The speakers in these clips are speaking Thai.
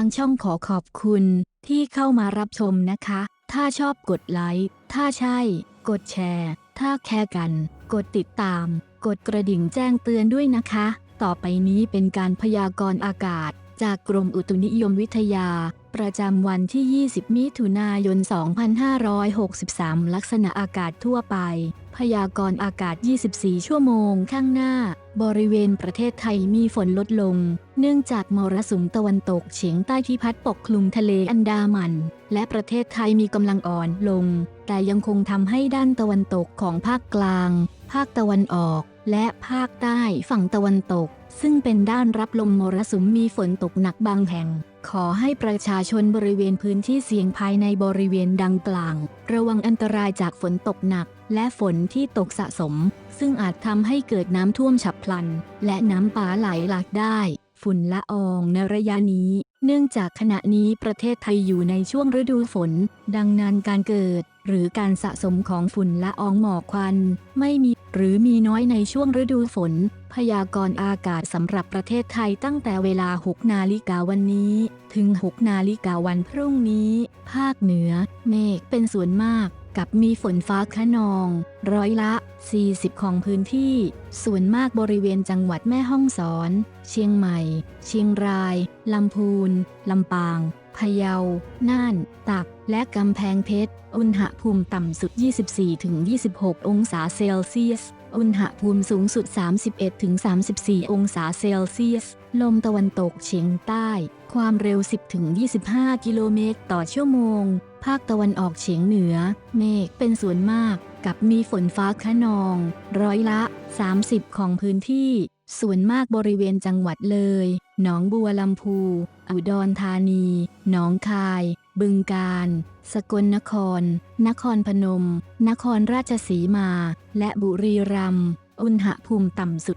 างช่องขอขอบคุณที่เข้ามารับชมนะคะ ถ้าชอบกดไลค์ ถ้าใช่ กดแชร์ ถ้าแค่กัน กดติดตาม กดกระดิ่งแจ้งเตือนด้วยนะคะ ต่อไปนี้เป็นการพยากรณ์อากาศ จากกรมอุตุนิยมวิทยา ประจำวันที่ 20 มิถุนายน 2563 ลักษณะอากาศทั่วไป พยากรณ์อากาศ 24 ชั่วโมงข้างหน้า บริเวณประเทศไทยมีฝนลดลง เนื่องจากมรสุมตะวันตกเฉียงใต้ที่พัดปกคลุมทะเลอันดามัน และประเทศไทยมีกำลังอ่อนลง แต่ยังคงทำให้ด้านตะวันตกของภาคกลาง ภาคตะวันออก และภาคใต้ฝั่งตะวันตก ซึ่งเป็นด้านรับลมมรสุมมีฝนตกหนักบางแห่ง ขอให้ประชาชนบริเวณพื้นที่เสี่ยงภายในบริเวณดังกล่าวระวังอันตรายจากฝนตกหนัก และฝนที่ตกสะสม ซึ่งอาจทำให้เกิดน้ำท่วมฉับพลัน และน้ำป่าไหลหลากได้ ฝุ่นละอองในระยะนี้ เนื่องจากขณะนี้ประเทศไทยอยู่ในช่วงฤดูฝน ดังนั้นการเกิด หรือการสะสมของฝุ่นละอองหมอกควัน ไม่มีหรือมีน้อยในช่วงฤดูฝน พยากรณ์อากาศสำหรับประเทศไทยตั้งแต่เวลา 6 นาฬิกาวันนี้ ถึง 6 นาฬิกาวันพรุ่งนี้ ภาคเหนือ เมฆเป็นส่วนมาก กับมีฝนฟ้าคะนอง ร้อยละ 40 ของพื้นที่ ส่วนมากบริเวณจังหวัดแม่ฮ่องสอน เชียงใหม่ เชียงราย ลำพูน ลำปาง พะเยา น่านตากและกำแพงเพชร อุณหภูมิต่ำสุด 24-26 องศาเซลเซียส อุณหภูมิสูงสุด 31-34 องศาเซลเซียส ลมตะวันตกเฉียงใต้ ความเร็ว 10-25 กิโลเมตรต่อชั่วโมง ภาคตะวันออกเฉียงเหนือ เมฆเป็นส่วนมาก กับมีฝนฟ้าคะนอง ร้อยละ 30 ของพื้นที่ ส่วนมากบริเวณจังหวัดเลย หนองบัวลำพู อุดรธานี หนองคาย บึงกาฬ สกลนคร นครพนม นครราชสีมา และบุรีรัมย์ อุณหภูมิต่ำสุด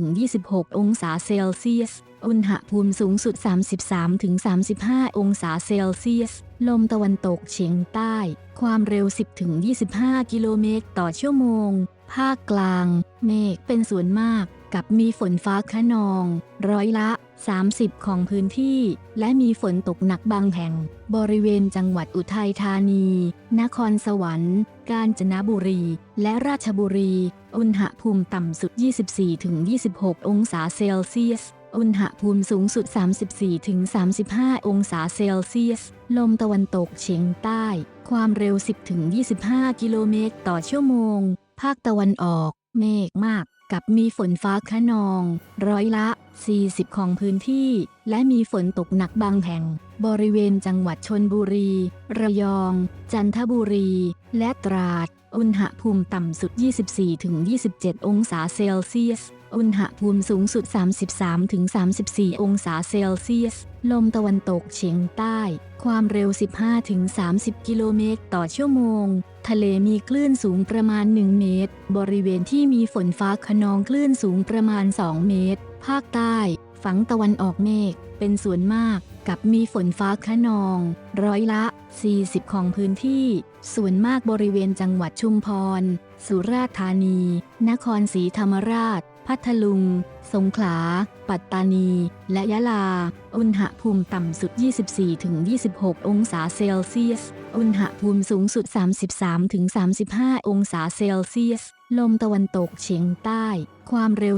24-26 องศาเซลเซียส อุณหภูมิสูงสุด 33-35 องศาเซลเซียส ลมตะวันตกเฉียงใต้ ความเร็ว 10-25 กิโลเมตรต่อชั่วโมง ภาคกลาง เมฆเป็นส่วนมาก กับมีฝนฟ้าคะนอง ร้อยละ 30 ของพื้นที่ และมีฝนตกหนักบางแห่ง บริเวณจังหวัดอุทัยธานี นครสวรรค์ กาญจนบุรี และราชบุรี อุณหภูมิต่ำสุด 24-26 องศาเซลเซียส อุณหภูมิสูงสุด 34-35 องศาเซลเซียส ลมตะวันตกเฉียงใต้ ความเร็ว 10-25 กิโลเมตรต่อชั่วโมง ภาคตะวันออก เมฆมาก กับมีฝนฟ้าคะนอง ร้อยละ 40 ของพื้นที่ และมีฝนตกหนักบางแห่ง บริเวณจังหวัดชนบุรี ระยอง จันทบุรี และตราด อุณหภูมิต่ำสุด 24-27 องศาเซลเซียส อุณหภูมิสูงสุด 33-34 องศาเซลเซียส ลมตะวันตกเฉียงใต้ ความเร็ว 15-30 กิโลเมตรต่อชั่วโมง ทะเลมีคลื่นสูงประมาณ 1 เมตร บริเวณที่มีฝนฟ้าคะนองคลื่นสูงประมาณ 2 เมตร ภาคใต้ ฝั่งตะวันออกเมฆ เป็นส่วนมากกับมีฝนฟ้าคะนอง ร้อยละ 40 ของพื้นที่ ส่วนมากบริเวณจังหวัดชุมพร สุราษฎร์ธานี นครศรีธรรมราช พัทลุง สงขลา ปัตตานี และยะลา อุณหภูมิต่ำสุด 24-26 องศาเซลเซียส อุณหภูมิสูงสุด 33-35 องศาเซลเซียส ลมตะวันตกเฉียงใต้ ความเร็ว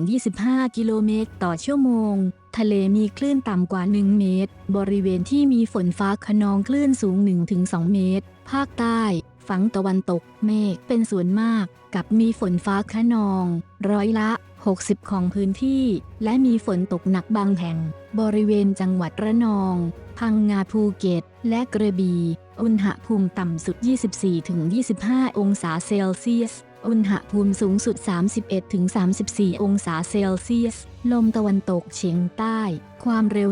15-25 กิโลเมตรต่อชั่วโมง ทะเลมีคลื่นต่ำกว่า 1 เมตร บริเวณที่มีฝนฟ้าคะนองคลื่นสูง 1-2 เมตร ภาคใต้ ฝั่งตะวันตกเมฆเป็นส่วนมาก กับมีฝนฟ้าคะนอง ร้อยละ 60 ของพื้นที่ และมีฝนตกหนักบางแห่ง บริเวณจังหวัดระนอง พังงาภูเก็ต และกระบี่อุณหภูมิต่ำสุด 24-25 องศาเซลเซียส อุณหภูมิสูงสุด 31-34 องศาเซลเซียส ลมตะวันตกเฉียงใต้ ความเร็ว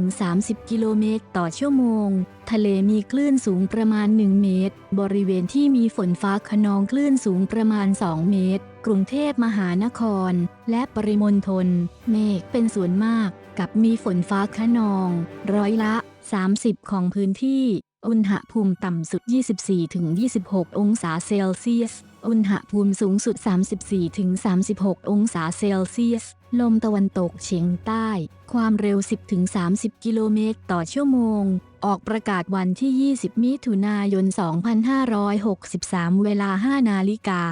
15-30 กิโลเมตรต่อชั่วโมง ทะเลมีคลื่นสูงประมาณ 1 เมตร บริเวณที่มีฝนฟ้าคะนองคลื่นสูงประมาณ 2 เมตร กรุงเทพมหานคร และปริมณฑล เมฆเป็นส่วนมาก กับมีฝนฟ้าคะนอง ร้อยละ 30 ของพื้นที่อุณหภูมิต่ำสุด 24-26 องศาเซลเซียส อุณหภูมิสูงสุด 34-36 องศาเซลเซียส ลมตะวันตกเฉียงใต้ ความเร็ว 10-30 กิโลเมตรต่อชั่วโมง ออกประกาศวันที่ 20 มิถุนายน 2563 เวลา 5 นาฬิกา